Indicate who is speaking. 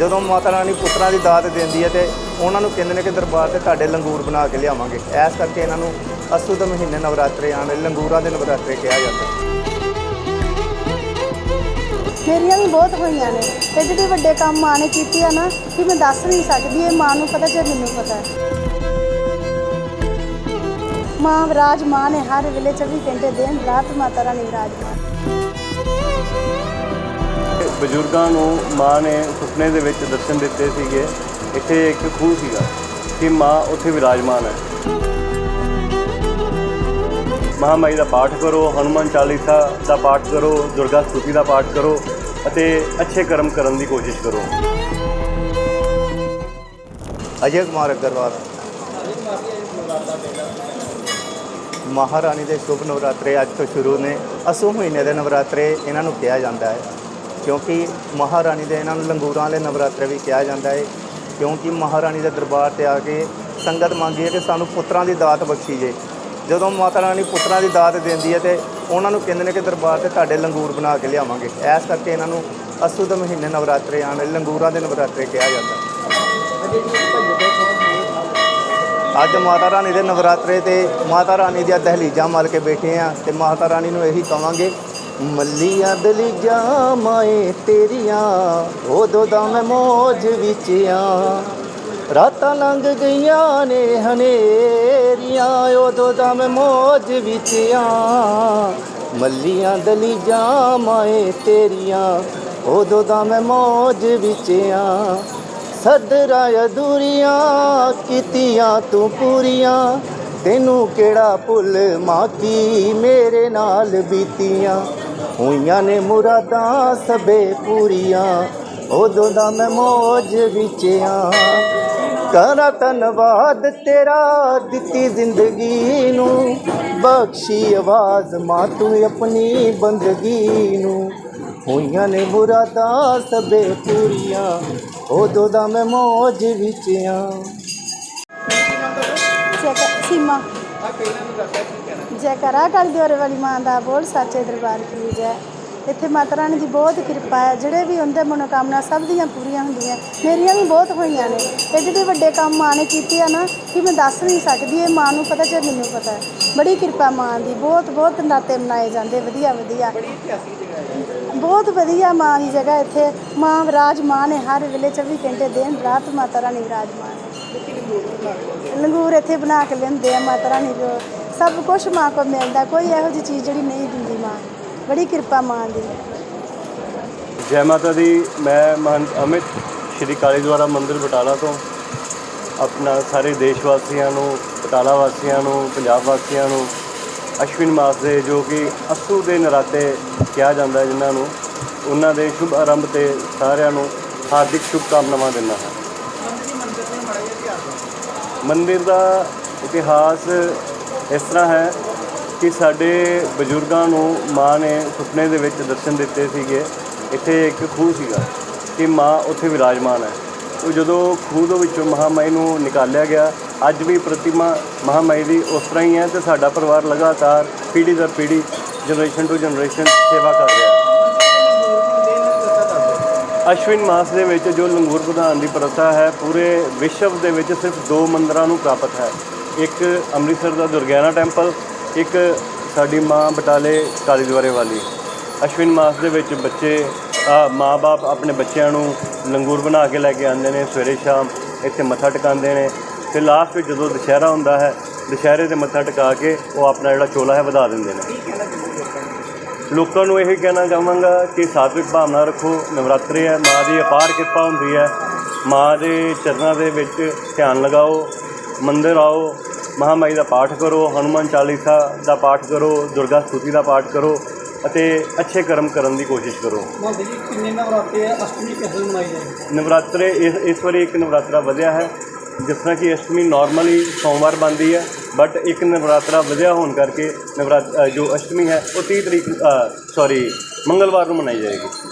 Speaker 1: ਜਦੋਂ ਮਾਤਾ ਰਾਣੀ ਪੁੱਤਰਾਂ ਦੀ ਦਾਤ ਦਿੰਦੀ ਹੈ ਤੇ ਉਹਨਾਂ ਨੂੰ ਕਹਿੰਦੇ ਨੇ ਕਿ ਦਰਬਾਰ ਤੇ ਤੁਹਾਡੇ ਲੰਗੂਰ ਬਣਾ ਕੇ ਲਿਆਵਾਂਗੇ। ਇਸ ਕਰਕੇ ਇਹਨਾਂ ਨੂੰ ਅਸੂ ਦੇ ਮਹੀਨੇ ਨਵਰਾਤਰੇ ਆਣ ਲੰਗੂਰਾਂ ਦੇ ਨਵਰਾਤਰੇ ਕਿਹਾ ਜਾਂਦਾ
Speaker 2: ਮੇਰੀਆਂ ਵੀ ਬਹੁਤ ਹੋਈਆਂ ਨੇ। ਤੇ ਜਿਹੜੇ ਵੱਡੇ ਕੰਮ ਮਾਂ ਨੇ ਕੀਤੇ ਆ ਨਾ ਕਿ ਮੈਂ ਦੱਸ ਨਹੀਂ ਸਕਦੀ, ਇਹ ਮਾਂ ਨੂੰ ਪਤਾ ਜੇ ਮੈਨੂੰ ਪਤਾ ਹੈ। ਮਾਂ ਵਿਰਾਜਮਾਨ ਹੈ ਹਰ ਵੇਲੇ 24 ਘੰਟੇ ਦਿਨ ਰਾਤ ਮਾਤਾ ਰਾਣੀ ਵਿਰਾਜਮਾਨ
Speaker 3: ਬਜ਼ੁਰਗਾਂ ਨੂੰ ਮਾਂ ਨੇ ਸੁਪਨੇ ਦੇ ਵਿੱਚ ਦਰਸ਼ਨ ਦਿੱਤੇ ਸੀਗੇ, ਇੱਥੇ ਇੱਕ ਖੂਹ ਸੀਗਾ ਕਿ ਮਾਂ ਉੱਥੇ ਵਿਰਾਜਮਾਨ ਹੈ। ਮਹਾਮਾਈ ਦਾ ਪਾਠ ਕਰੋ, ਹਨੂਮਾਨ ਚਾਲੀਸਾ ਦਾ ਪਾਠ ਕਰੋ, ਦੁਰਗਾ ਸਤੁਤੀ ਦਾ ਪਾਠ ਕਰੋ ਅਤੇ ਅੱਛੇ ਕਰਮ ਕਰਨ ਦੀ ਕੋਸ਼ਿਸ਼ ਕਰੋ।
Speaker 1: ਅਜੇ ਕੁਮਾਰ ਅਗਰਵਾਲ। ਮਹਾਰਾਣੀ ਦੇ ਸ਼ੁਭ ਨਵਰਾਤਰੇ ਅੱਜ ਤੋਂ ਸ਼ੁਰੂ ਨੇ। ਅਸੂ ਮਹੀਨੇ ਦੇ ਨਵਰਾਤਰੇ ਇਹਨਾਂ ਨੂੰ ਕਿਹਾ ਜਾਂਦਾ ਹੈ। ਕਿਉਂਕਿ ਮਹਾਰਾਣੀ ਦੇ ਇਹਨਾਂ ਨੂੰ ਲੰਗੂਰਾਂ ਵਾਲੇ ਨਵਰਾਤਰੇ ਵੀ ਕਿਹਾ ਜਾਂਦਾ ਹੈ ਕਿਉਂਕਿ ਮਹਾਰਾਣੀ ਦੇ ਦਰਬਾਰ ਤੇ ਆ ਕੇ ਸੰਗਤ ਮੰਗੀ ਹੈ ਕਿ ਸਾਨੂੰ ਪੁੱਤਰਾਂ ਦੀ ਦਾਤ ਬਖਸ਼ੀ ਜੇ। ਜਦੋਂ ਮਾਤਾ ਰਾਣੀ ਪੁੱਤਰਾਂ ਦੀ ਦਾਤ ਦਿੰਦੀ ਹੈ ਤੇ ਉਹਨਾਂ ਨੂੰ ਕਹਿੰਦੇ ਨੇ ਕਿ ਦਰਬਾਰ ਤੇ ਤੁਹਾਡੇ ਲੰਗੂਰ ਬਣਾ ਕੇ ਲਿਆਵਾਂਗੇ। ਇਸ ਕਰਕੇ ਇਹਨਾਂ ਨੂੰ ਅਸੂ ਦੇ ਮਹੀਨੇ ਨਵਰਾਤਰੇ ਆਣ ਲੰਗੂਰਾਂ ਦੇ ਨਵਰਾਤਰੇ ਕਿਹਾ ਜਾਂਦਾ। ਅੱਜ ਮਾਤਾ ਰਾਣੀ ਦੇ ਨਵਰਾਤਰੇ ਤੇ ਮਾਤਾ ਰਾਣੀ ਦੀਆਂ ਦਹਲੀਜਾਂ ਮਲ ਕੇ ਬੈਠੇ ਆ ਤੇ ਮਾਤਾ ਰਾਣੀ ਨੂੰ ਇਹੀ ਕਵਾਂਗੇ ਮੱਲੀਆਂ ਦਲੀਜਾਂ ਮਾਏ ਤੇਰੀਆਂ, ਉਦੋਂ ਦਾ ਮੈਂ ਮੋਜ ਵਿੱਚ ਆ ਰਾਤਾਂ ਲੰਘ ਗਈਆਂ ਨੇ ਹਨੇਰੀਆਂ, ਉਦੋਂ ਦਾ ਮੈਂ ਮੋਜ ਵਿੱਚ ਆ ਮੱਲੀਆਂ ਦਲੀਜਾਂ ਮਾਏ ਤੇਰੀਆਂ, ਉਦੋਂ ਦਾ ਮੈਂ ਮੋਜ ਵਿੱਚ ਆ ਸਦਰਾਂ ਅਧੂਰੀਆਂ ਕੀਤੀਆਂ ਤੂੰ ਪੂਰੀਆਂ, ਤੈਨੂੰ ਕਿਹੜਾ ਭੁੱਲ ਮਾਕੀ ਮੇਰੇ ਨਾਲ ਬੀਤੀਆਂ। ਹੋਈਆਂ ਨੇ ਮੁਰਾਦਾਂ ਸਭੇ ਪੂਰੀਆਂ, ਉਦੋਂ ਦਾ ਮੈਂ ਮੌਜ ਵਿੱਚ ਆ। ਕਰਾਂ ਧੰਨਵਾਦ ਤੇਰਾ ਦਿੱਤੀ ਜ਼ਿੰਦਗੀ ਨੂੰ, ਬਖਸ਼ੀ ਆਵਾਜ਼ ਮਾਂ ਤੂੰ ਆਪਣੀ ਬੰਦਗੀ ਨੂੰ। ਹੋਈਆਂ ਨੇ ਮੁਰਾਦਾਂ ਸਭੇ ਪੂਰੀਆਂ, ਉਦੋਂ ਦਾ ਮੈਂ ਮੌਜ ਵਿੱਚ ਆ।
Speaker 2: ਸੀਮਾ। ਜੈਕਾਰਾ ਕਾਲੀ ਦਿਵਾਰੇ ਵਾਲੀ ਮਾਂ ਦਾ ਬੋਲ, ਸਾਚੇ ਦਰਬਾਰ ਕੀ ਜੈ। ਇੱਥੇ ਮਾਤਾ ਰਾਣੀ ਦੀ ਬਹੁਤ ਕਿਰਪਾ ਹੈ, ਜਿਹੜੇ ਵੀ ਹੁੰਦੇ ਮਨੋਕਾਮਨਾ ਸਭ ਦੀਆਂ ਪੂਰੀਆਂ ਹੁੰਦੀਆਂ ਮੇਰੀਆਂ ਵੀ ਬਹੁਤ ਹੋਈਆਂ ਨੇ। ਇਹ ਜਿਹੜੇ ਵੱਡੇ ਕੰਮ ਮਾਂ ਨੇ ਕੀਤੇ ਆ ਨਾ, ਕਿ ਮੈਂ ਦੱਸ ਨਹੀਂ ਸਕਦੀ, ਇਹ ਮਾਂ ਨੂੰ ਪਤਾ ਜੇ ਮੈਨੂੰ ਪਤਾ ਹੈ। ਬੜੀ ਕਿਰਪਾ ਮਾਂ ਦੀ, ਬਹੁਤ ਬਹੁਤ ਨਾਤੇ ਮਨਾਏ ਜਾਂਦੇ, ਵਧੀਆ ਵਧੀਆ। ਬਹੁਤ ਵਧੀਆ ਮਾਂ ਦੀ ਜਗ੍ਹਾ ਇੱਥੇ, ਮਾਂ ਵਿਰਾਜਮਾਨ ਨੇ ਹਰ ਵੇਲੇ 24 ਘੰਟੇ ਦਿਨ ਰਾਤ ਮਾਤਾ ਰਾਣੀ ਵਿਰਾਜਮਾਨ ਹੈ। ਲੰਗੂਰ ਇੱਥੇ ਬਣਾ ਕੇ ਲੈਂਦੇ ਆ ਮਾਤਾ ਰਾਣੀ ਕੋ। ਸਭ ਕੁਝ ਮਾਂ ਕੋ ਮਿਲਦਾ, ਕੋਈ ਇਹੋ ਜਿਹੀ ਚੀਜ਼ ਜਿਹੜੀ ਨਹੀਂ ਦਿੰਦੀ ਮਾਂ। ਬੜੀ ਕਿਰਪਾ ਮਾਂ ਦੀ।
Speaker 3: ਜੈ ਮਾਤਾ ਦੀ। ਮੈਂ ਮਹੰਤ ਅਮਿਤ, ਸ਼੍ਰੀ ਕਾਲੀ ਦੁਆਰਾ ਮੰਦਿਰ ਬਟਾਲਾ ਤੋਂ। ਆਪਣਾ ਸਾਰੇ ਦੇਸ਼ ਵਾਸੀਆਂ ਨੂੰ, ਬਟਾਲਾ ਵਾਸੀਆਂ ਨੂੰ, ਪੰਜਾਬ ਵਾਸੀਆਂ ਨੂੰ, ਅਸ਼ਵਿਨ ਮਾਸ ਦੇ ਜੋ ਕਿ ਅਸੂ ਦੇ ਨਰਾਤੇ ਕਿਹਾ ਜਾਂਦਾ ਹੈ ਜਿਨ੍ਹਾਂ ਨੂੰ, ਉਹਨਾਂ ਦੇ ਸ਼ੁਭ ਆਰੰਭ ਤੇ ਸਾਰਿਆਂ ਨੂੰ ਹਾਰਦਿਕ ਸ਼ੁਭਕਾਮਨਾਵਾਂ ਦਿੰਦਾ ਹਾਂ। ਮੰਦਿਰ ਦਾ ਇਤਿਹਾਸ ਇਸ ਤਰ੍ਹਾਂ ਹੈ ਕਿ ਸਾਡੇ ਬਜ਼ੁਰਗਾਂ ਨੂੰ ਮਾਂ ਨੇ ਸੁਪਨੇ ਦੇ ਵਿੱਚ ਦਰਸ਼ਨ ਦਿੱਤੇ ਸੀਗੇ। ਇੱਥੇ ਇੱਕ ਖੂਹ ਸੀਗਾ ਕਿ ਮਾਂ ਉੱਥੇ ਵਿਰਾਜਮਾਨ ਹੈ। ਉਹ ਜਦੋਂ ਖੂਹ ਦੇ ਵਿੱਚੋਂ ਮਹਾਮਾਈ ਨੂੰ ਨਿਕਾਲਿਆ ਗਿਆ, ਅੱਜ ਵੀ ਪ੍ਰਤਿਮਾ ਮਹਾਮਾਈ ਦੀ ਉਸ ਤਰ੍ਹਾਂ ਹੀ ਹੈ ਤੇ ਸਾਡਾ ਪਰਿਵਾਰ ਲਗਾਤਾਰ ਪੀੜ੍ਹੀ ਦਰ ਪੀੜ੍ਹੀ, ਜਨਰੇਸ਼ਨ ਟੂ ਜਨਰੇਸ਼ਨ ਸੇਵਾ ਕਰ ਰਿਹਾ ਹੈ। ਅਸ਼ਵਿਨ ਮਾਸ ਦੇ ਵਿੱਚ ਜੋ ਲੰਗੂਰ ਪ੍ਰਧਾਨ ਦੀ ਪ੍ਰਥਾ ਹੈ, ਪੂਰੇ ਵਿਸ਼ਵ ਦੇ ਵਿੱਚ ਸਿਰਫ ਦੋ ਮੰਦਰਾਂ ਨੂੰ ਪ੍ਰਾਪਤ ਹੈ। ਇੱਕ ਅੰਮ੍ਰਿਤਸਰ ਦਾ ਦੁਰਗਿਆਨਾ ਟੈਂਪਲ, ਇੱਕ ਸਾਡੀ ਮਾਂ ਬਟਾਲੇ ਕਾਲੀ ਦੁਆਰੇ ਵਾਲੀ। ਅਸ਼ਵਿਨ ਮਾਸ ਦੇ ਵਿੱਚ ਬੱਚੇ ਮਾਪੇ ਆਪਣੇ ਬੱਚਿਆਂ ਨੂੰ ਲੰਗੂਰ ਬਣਾ ਕੇ ਲੈ ਕੇ ਆਉਂਦੇ ਨੇ ਸਵੇਰੇ ਸ਼ਾਮ, ਇੱਥੇ ਮੱਥਾ ਟਿਕਾਉਂਦੇ ਨੇ। ਤੇ ਲਾਸਟ ਵਿੱਚ ਜਦੋਂ ਦੁਸ਼ਹਿਰਾ ਹੁੰਦਾ ਹੈ, ਦੁਸ਼ਹਿਰੇ ਤੇ ਮੱਥਾ ਟਿਕਾ ਕੇ ਉਹ ਆਪਣਾ ਜਿਹੜਾ ਚੋਲਾ ਹੈ ਵਧਾ ਦਿੰਦੇ ਨੇ। ਲੋਕਾਂ ਨੂੰ ਇਹ ਕਹਿਣਾ ਚਾਹਾਂਗਾ ਕਿ ਸਾਤਵਿਕ ਭਾਵਨਾ ਰੱਖੋ ਨਵਰਾਤਰੇ ਹੈ ਮਾਂ ਦੀ ਅਪਾਰ ਕਿਰਪਾ ਹੁੰਦੀ ਹੈ। ਮਾਂ ਦੇ ਚਰਨਾਂ ਦੇ ਵਿੱਚ ਧਿਆਨ ਲਗਾਓ ਮੰਦਿਰ ਆਓ ਮਹਾਮਾਈ ਦਾ ਪਾਠ ਕਰੋ ਹਨੂਮਾਨ ਚਾਲੀਸਾ ਦਾ ਪਾਠ ਕਰੋ ਦੁਰਗਾ ਸਤੁਤੀ ਦਾ ਪਾਠ ਕਰੋ ਅਤੇ ਅੱਛੇ ਕਰਮ ਕਰਨ ਦੀ ਕੋਸ਼ਿਸ਼ ਕਰੋ।
Speaker 4: ਮਹੰਤ ਜੀ ਕਿੰਨੇ ਨਵਰਾਤੇ ਆ ਅਸ਼ਟਮੀ ਕਿਸ ਦਿਨ ਮਨਾਈ ਜਾਂਦੀ
Speaker 3: ਨਵਰਾਤਰੇ ਇਸ ਇਸ ਵਾਰੀ ਇੱਕ ਨਵਰਾਤਰਾ ਵਧਿਆ ਹੈ ਜਿਸ ਤਰ੍ਹਾਂ ਕਿ ਅਸ਼ਟਮੀ ਨਾਰਮਲੀ ਸੋਮਵਾਰ ਬਣਦੀ ਹੈ। ਬਟ ਇੱਕ ਨਵਰਾਤਰਾ ਵਧਿਆ ਹੋਣ ਕਰਕੇ ਨਵਰਾਤ ਜੋ ਅਸ਼ਟਮੀ ਹੈ, ਉਹ 30 ਤਰੀਕ ਸੌਰੀ ਮੰਗਲਵਾਰ ਨੂੰ ਮਨਾਈ ਜਾਏਗੀ।